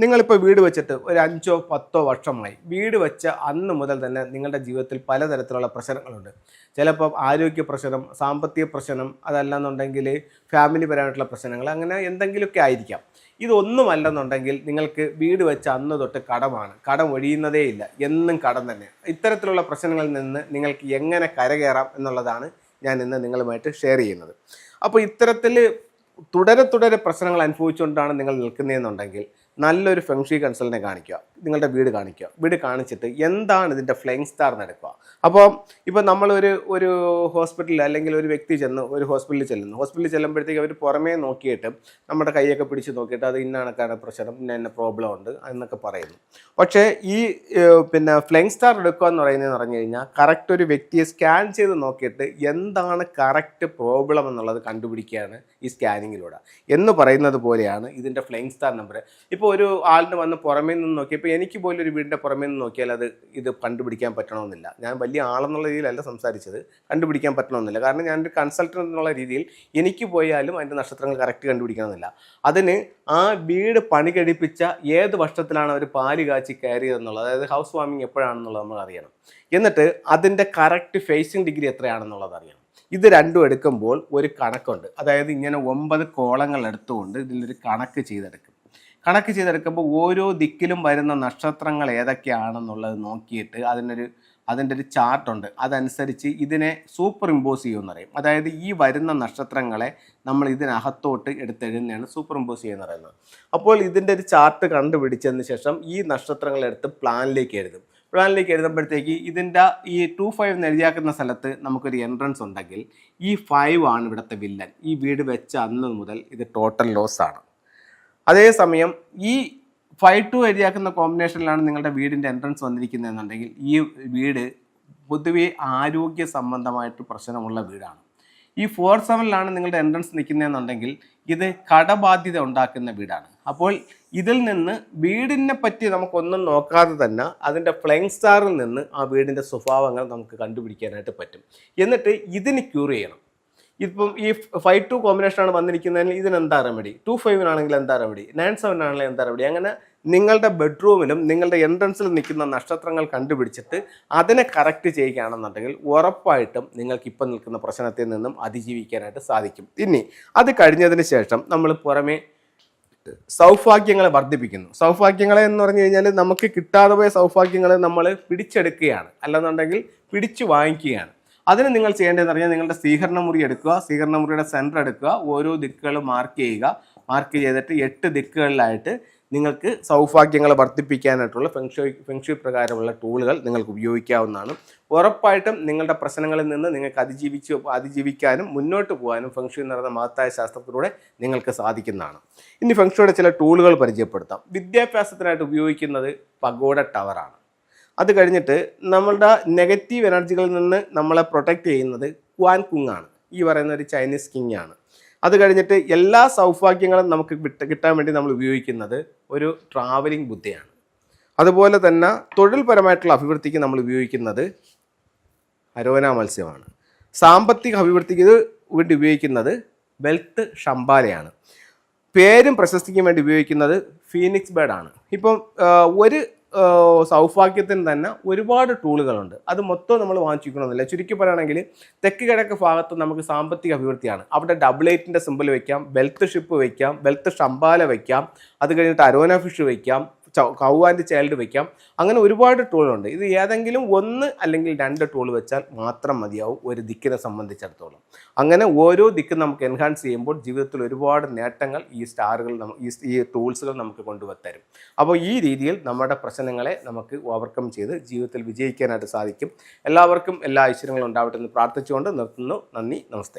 നിങ്ങളിപ്പോൾ വീട് വെച്ചിട്ട് ഒരു അഞ്ചോ പത്തോ വർഷമായി. വീട് വെച്ച അന്ന് മുതൽ തന്നെ നിങ്ങളുടെ ജീവിതത്തിൽ പലതരത്തിലുള്ള പ്രശ്നങ്ങളുണ്ട്. ചിലപ്പോൾ ആരോഗ്യ പ്രശ്നം സാമ്പത്തിക പ്രശ്നം അതല്ലെന്നുണ്ടെങ്കിൽ ഫാമിലി പരമായിട്ടുള്ള പ്രശ്നങ്ങൾ അങ്ങനെ എന്തെങ്കിലുമൊക്കെ ആയിരിക്കാം. ഇതൊന്നുമല്ലെന്നുണ്ടെങ്കിൽ നിങ്ങൾക്ക് വീട് വെച്ച അന്ന് തൊട്ട് കടമാണ്. കടം ഒഴിയുന്നതേ ഇല്ല. എന്നും കടം തന്നെ. ഇത്തരത്തിലുള്ള പ്രശ്നങ്ങളിൽ നിന്ന് നിങ്ങൾക്ക് എങ്ങനെ കരകയറാം എന്നുള്ളതാണ് ഞാൻ ഇന്ന് നിങ്ങളുമായിട്ട് ഷെയർ ചെയ്യുന്നത്. അപ്പോൾ ഇത്തരത്തിൽ തുടരെ തുടരെ പ്രശ്നങ്ങൾ അനുഭവിച്ചുകൊണ്ടാണ് നിങ്ങൾ നിൽക്കുന്നതെന്നുണ്ടെങ്കിൽ നല്ലൊരു ഫെങ്ഷി കൺസൾട്ടിനെ കാണിക്കുക. നിങ്ങളുടെ വീട് കാണിക്കുക. വീട് കാണിച്ചിട്ട് എന്താണ് ഇതിന്റെ ഫ്ലൈങ് സ്റ്റാർ നടക്കുക. അപ്പോൾ ഇപ്പോൾ നമ്മളൊരു ഒരു ഹോസ്പിറ്റലിൽ അല്ലെങ്കിൽ ഒരു വ്യക്തി ചെന്ന് ഒരു ഹോസ്പിറ്റലിൽ ചെല്ലുന്നു. ഹോസ്പിറ്റലിൽ ചെല്ലുമ്പോഴത്തേക്ക് അവർ പുറമേ നോക്കിയിട്ട് നമ്മുടെ കൈയൊക്കെ പിടിച്ച് നോക്കിയിട്ട് അത് ഇന്നാണക്കാണ് പ്രശ്നം ഇന്ന ഇന്ന പ്രോബ്ലം ഉണ്ട് എന്നൊക്കെ പറയുന്നു. പക്ഷേ ഈ പിന്നെ ഫ്ലൈങ് സ്റ്റാർ എടുക്കുക എന്ന് പറയുന്നതെന്ന് പറഞ്ഞു കഴിഞ്ഞാൽ കറക്റ്റ് ഒരു വ്യക്തിയെ സ്കാൻ ചെയ്ത് നോക്കിയിട്ട് എന്താണ് കറക്റ്റ് പ്രോബ്ലം എന്നുള്ളത് കണ്ടുപിടിക്കുകയാണ് ഈ സ്കാനിങ്ങിലൂടെ എന്ന് പറയുന്നത് പോലെയാണ് ഇതിന്റെ ഫ്ലൈങ് സ്റ്റാർ നമ്പർ ഇപ്പോൾ ഒരു ആളിന് വന്ന് പുറമേ നിന്ന് നോക്കി ഇപ്പോൾ എനിക്ക് പോലും ഒരു വീടിന്റെ പുറമേ നിന്ന് നോക്കിയാൽ അത് ഇത് കണ്ടുപിടിക്കാൻ പറ്റണമെന്നില്ല. ഞാൻ വലിയ ആളെന്നുള്ള രീതിയിലല്ല സംസാരിച്ചത് കണ്ടുപിടിക്കാൻ പറ്റണമെന്നില്ല. കാരണം ഞാനൊരു കൺസൾട്ടന്റ് എന്നുള്ള രീതിയിൽ എനിക്ക് പോയാലും അതിന്റെ നക്ഷത്രങ്ങൾ കറക്റ്റ് കണ്ടുപിടിക്കണമെന്നില്ല. അതിന് ആ വീട് പണി കഴിപ്പിച്ച ഏത് വർഷത്തിലാണ് അവർ പാൽ കാച്ചി കയറിയതെന്നുള്ളത് അതായത് ഹൗസ് വാമിങ് എപ്പോഴാണെന്നുള്ളത് നമ്മൾ അറിയണം. എന്നിട്ട് അതിന്റെ കറക്റ്റ് ഫേസിങ് ഡിഗ്രി എത്രയാണെന്നുള്ളത് അറിയണം. ഇത് രണ്ടും എടുക്കുമ്പോൾ ഒരു കണക്കുണ്ട്. അതായത് ഇങ്ങനെ ഒമ്പത് കോളങ്ങൾ എടുത്തുകൊണ്ട് ഇതിലൊരു കണക്ക് ചെയ്തെടുക്കും. കണക്ക് ചെയ്തെടുക്കുമ്പോൾ ഓരോ ദിക്കിലും വരുന്ന നക്ഷത്രങ്ങൾ ഏതൊക്കെയാണെന്നുള്ളത് നോക്കിയിട്ട് അതിനൊരു അതിന്റെ ഒരു ചാർട്ടുണ്ട്. അതനുസരിച്ച് ഇതിനെ സൂപ്പർ ഇമ്പോസ് ചെയ്യുമെന്ന് പറയും. അതായത് ഈ വരുന്ന നക്ഷത്രങ്ങളെ നമ്മൾ ഇതിനകത്തോട്ട് എടുത്തെഴുതുന്നതാണ് സൂപ്പർ ഇമ്പോസ് ചെയ്യുന്ന പറയുന്നത്. അപ്പോൾ ഇതിന്റെ ഒരു ചാർട്ട് കണ്ടുപിടിച്ചതിന് ശേഷം ഈ നക്ഷത്രങ്ങളെടുത്ത് പ്ലാനിലേക്ക് എഴുതും. പ്ലാനിലേക്ക് എഴുതുമ്പോഴത്തേക്ക് ഇതിന്റെ ഈ ടു ഫൈവ് എന്ന് എഴുതിയാക്കുന്ന സ്ഥലത്ത് നമുക്കൊരു എൻട്രൻസ് ഉണ്ടെങ്കിൽ ഈ ഫൈവ് ആണ് ഇവിടുത്തെ വില്ലൻ. ഈ വീട് വെച്ച അന്ന് മുതൽ ഇത് ടോട്ടൽ ലോസ് ആണ് അതേസമയം ഈ ഫൈവ് ടു എഴുതിയാക്കുന്ന കോമ്പിനേഷനിലാണ് നിങ്ങളുടെ വീടിന്റെ എൻട്രൻസ് വന്നിരിക്കുന്നതെന്നുണ്ടെങ്കിൽ ഈ വീട് പൊതുവെ ആരോഗ്യ സംബന്ധമായിട്ട് പ്രശ്നമുള്ള വീടാണ്. ഈ ഫോർ സെവനിലാണ് നിങ്ങളുടെ എൻട്രൻസ് നിൽക്കുന്നതെന്നുണ്ടെങ്കിൽ ഇത് കടബാധ്യത ഉണ്ടാക്കുന്ന വീടാണ്. അപ്പോൾ ഇതിൽ നിന്ന് വീടിനെ പറ്റി നമുക്കൊന്നും നോക്കാതെ തന്നെ അതിന്റെ ഫ്ലൈങ് സ്റ്റാറിൽ നിന്ന് ആ വീടിന്റെ സ്വഭാവങ്ങൾ നമുക്ക് കണ്ടുപിടിക്കാനായിട്ട് പറ്റും. എന്നിട്ട് ഇതിന് ക്യൂർ ചെയ്യണം. ഇപ്പം ഈ ഫൈവ് ടു കോമ്പിനേഷനാണ് വന്നിരിക്കുന്നതിന് ഇതിനെന്താ റെമഡി ടു ഫൈവിനാണെങ്കിൽ എന്താ റെമഡി നയൻ സെവൻ ആണെങ്കിൽ എന്താ റെമഡി അങ്ങനെ നിങ്ങളുടെ ബെഡ്റൂമിലും നിങ്ങളുടെ എൻട്രൻസിൽ നിൽക്കുന്ന നക്ഷത്രങ്ങൾ കണ്ടുപിടിച്ചിട്ട് അതിനെ കറക്റ്റ് ചെയ്യുകയാണെന്നുണ്ടെങ്കിൽ ഉറപ്പായിട്ടും നിങ്ങൾക്ക് ഇപ്പം നിൽക്കുന്ന പ്രശ്നത്തിൽ നിന്നും അതിജീവിക്കാനായിട്ട് സാധിക്കും. ഇനി അത് കഴിഞ്ഞതിന് ശേഷം നമ്മൾ പുറമേ സൗഭാഗ്യങ്ങളെ വർദ്ധിപ്പിക്കുന്നു. സൗഭാഗ്യങ്ങളെ എന്ന് പറഞ്ഞു കഴിഞ്ഞാൽ നമുക്ക് കിട്ടാതെ പോയ സൗഭാഗ്യങ്ങളെ നമ്മൾ പിടിച്ചെടുക്കുകയാണ്. അല്ലെന്നുണ്ടെങ്കിൽ പിടിച്ചു വാങ്ങിക്കുകയാണ്. അതിന് നിങ്ങൾ ചെയ്യേണ്ടതെന്ന് പറഞ്ഞാൽ നിങ്ങളുടെ സ്വീകരണ മുറി എടുക്കുക സ്വീകരണ മുറിയുടെ സെന്റർ എടുക്കുക ഓരോ ദിക്കുകളും മാർക്ക് ചെയ്യുക. മാർക്ക് ചെയ്തിട്ട് എട്ട് ദിക്കുകളിലായിട്ട് നിങ്ങൾക്ക് സൗഭാഗ്യങ്ങളെ വർദ്ധിപ്പിക്കാനായിട്ടുള്ള ഫെങ്ഷുയി ഫെങ്ഷുയി പ്രകാരമുള്ള ടൂളുകൾ നിങ്ങൾക്ക് ഉപയോഗിക്കാവുന്നതാണ്. ഉറപ്പായിട്ടും നിങ്ങളുടെ പ്രശ്നങ്ങളിൽ നിന്ന് നിങ്ങൾക്ക് അതിജീവിച്ച് അതിജീവിക്കാനും മുന്നോട്ട് പോകാനും ഫെങ്ഷു എന്ന് പറയുന്ന മഹത്തായ ശാസ്ത്രത്തിലൂടെ നിങ്ങൾക്ക് സാധിക്കുന്നതാണ്. ഇനി ഫെങ്ഷോയുടെ ചില ടൂളുകൾ പരിചയപ്പെടുത്താം. വിദ്യാഭ്യാസത്തിനായിട്ട് ഉപയോഗിക്കുന്നത് പഗോഡ ടവറാണ് അത് കഴിഞ്ഞിട്ട് നമ്മളുടെ നെഗറ്റീവ് എനർജികളിൽ നിന്ന് നമ്മളെ പ്രൊട്ടക്റ്റ് ചെയ്യുന്നത് ക്വാൻ കുങ് ആണ്. ഈ പറയുന്ന ഒരു ചൈനീസ് കിങ് ആണ്. അത് കഴിഞ്ഞിട്ട് എല്ലാ സൗഭാഗ്യങ്ങളും നമുക്ക് കിട്ടാൻ വേണ്ടി നമ്മൾ ഉപയോഗിക്കുന്നത് ഒരു ട്രാവലിംഗ് ബുദ്ധിയാണ്. അതുപോലെ തന്നെ തൊഴിൽപരമായിട്ടുള്ള അഭിവൃദ്ധിക്ക് നമ്മൾ ഉപയോഗിക്കുന്നത് അരോന മത്സ്യമാണ്. സാമ്പത്തിക അഭിവൃദ്ധിക്ക് വേണ്ടി ഉപയോഗിക്കുന്നത് വെൽത്ത് ഷംബാലയാണ് പേരും പ്രശസ്തിക്കും വേണ്ടി ഉപയോഗിക്കുന്നത് ഫീനിക്സ് ബേഡ് ആണ്. ഇപ്പം ഒരു സൗഭാഗ്യത്തിന് തന്നെ ഒരുപാട് ടൂളുകളുണ്ട്. അത് മൊത്തം നമ്മൾ വാങ്ങിച്ചിരിക്കണമെന്നില്ല ചുരുക്കി പറയുകയാണെങ്കിൽ തെക്ക് കിഴക്ക് ഭാഗത്ത് നമുക്ക് സാമ്പത്തിക അഭിവൃദ്ധിയാണ്. അവിടെ ഡബിൾ എയ്റ്റിന്റെ സിമ്പിൾ വയ്ക്കാം ബെൽത്ത് ഷിപ്പ് വയ്ക്കാം ബെൽത്ത് ഷമ്പാല വയ്ക്കാം അത് കഴിഞ്ഞിട്ട് അരോന ഫിഷ് വെക്കാം ചൗ- കൗ ആൻഡ് ചൈൽഡ് വെക്കാം. അങ്ങനെ ഒരുപാട് ടൂളുണ്ട് ഇത് ഏതെങ്കിലും ഒന്ന് അല്ലെങ്കിൽ രണ്ട് ടൂൾ വെച്ചാൽ മാത്രം മതിയാവും ഒരു ദിക്കിനെ സംബന്ധിച്ചിടത്തോളം. അങ്ങനെ ഓരോ ദിക്കും നമുക്ക് എൻഹാൻസ് ചെയ്യുമ്പോൾ ജീവിതത്തിൽ ഒരുപാട് നേട്ടങ്ങൾ ഈ സ്റ്റാറുകൾ ഈ ടൂൾസുകൾ നമുക്ക് കൊണ്ടുവത്തരും. അപ്പോൾ ഈ രീതിയിൽ നമ്മുടെ പ്രശ്നങ്ങളെ നമുക്ക് ഓവർകം ചെയ്ത് ജീവിതത്തിൽ വിജയിക്കാനായിട്ട് സാധിക്കും. എല്ലാവർക്കും എല്ലാ ഐശ്വര്യങ്ങളും ഉണ്ടാവട്ടെ എന്ന് പ്രാർത്ഥിച്ചുകൊണ്ട് നിർത്തുന്നു. നന്ദി നമസ്തേ.